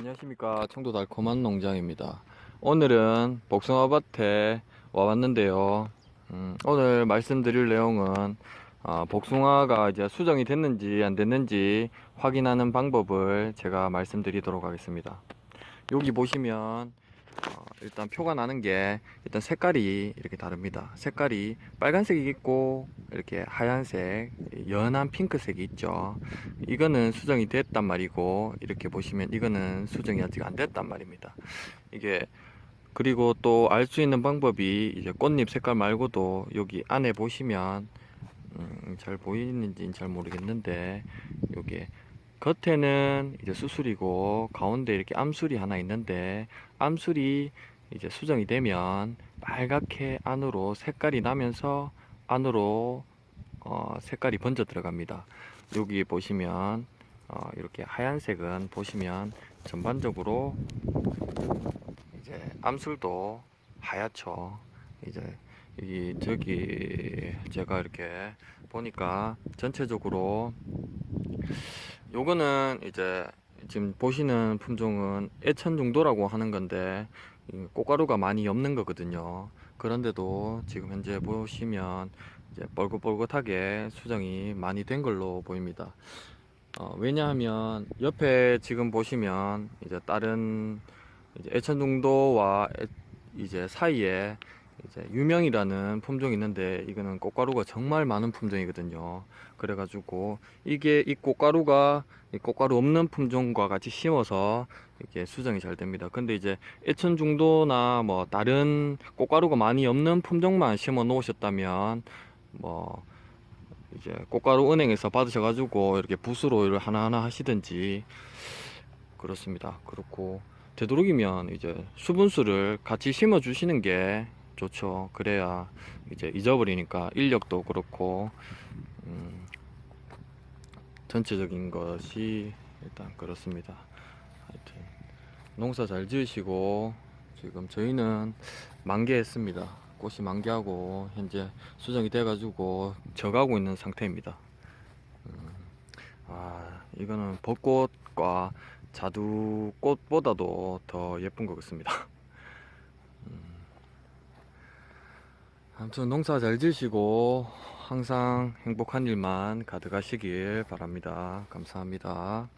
안녕하십니까. 청도 달콤한 농장입니다. 오늘은 복숭아밭에 와봤는데요. 음, 오늘 말씀드릴 내용은 아, 복숭아가 이제 수정이 됐는지 안 됐는지 확인하는 방법을 제가 말씀드리도록 하겠습니다. 여기 보시면 어, 일단 표가 나는 게 일단 색깔이 이렇게 다릅니다 색깔이 빨간색이 있고 이렇게 하얀색 연한 핑크색이 있죠 이거는 수정이 됐단 말이고 이렇게 보시면 이거는 수정이 아직 안 됐단 말입니다. 이게 그리고 또 알 수 있는 방법이 이제 꽃잎 색깔 말고도 여기 안에 보시면 음, 잘 보이는지는 잘 모르겠는데 여기 겉에는 이제 수술이고 가운데 이렇게 암술이 하나 있는데 암술이 이제 수정이 되면 빨갛게 안으로 색깔이 나면서 안으로 어, 색깔이 번져 들어갑니다. 여기 보시면 어, 이렇게 하얀색은 보시면 전반적으로 이제 암술도 하얗죠. 이제 이 저기 제가 이렇게 보니까 전체적으로 요거는 이제 지금 보시는 품종은 애천 중도라고 하는 건데 이 꽃가루가 많이 없는 거거든요. 그런데도 지금 현재 보시면 이제 뻘긋뻘긋하게 수정이 많이 된 걸로 보입니다. 어, 왜냐하면 옆에 지금 보시면 이제 다른 이제 애천 중도와 애- 이제 사이에 이제 유명이라는 품종이 있는데 이거는 꽃가루가 정말 많은 품종이거든요. 그래가지고 이게 이 꽃가루가 이 꽃가루 없는 품종과 같이 심어서 이렇게 수정이 잘 됩니다. 근데 이제 애천 중도나 뭐 다른 꽃가루가 많이 없는 품종만 심어 놓으셨다면 뭐 이제 꽃가루 은행에서 받으셔 가지고 이렇게 붓으로 이를 하나하나 하시든지 그렇습니다. 그렇고 되도록이면 이제 수분수를 같이 심어 주시는 게 좋죠. 그래야 이제 잊어버리니까 인력도 그렇고 음, 전체적인 것이 일단 그렇습니다. 하여튼 농사 잘 지으시고 지금 저희는 만개했습니다. 꽃이 만개하고 현재 수정이 돼가지고 져가고 있는 상태입니다. 음, 아 이거는 벚꽃과 자두꽃보다도 더 예쁜 것 같습니다. 아무튼 농사 잘 지으시고 항상 행복한 일만 가득하시길 바랍니다. 감사합니다.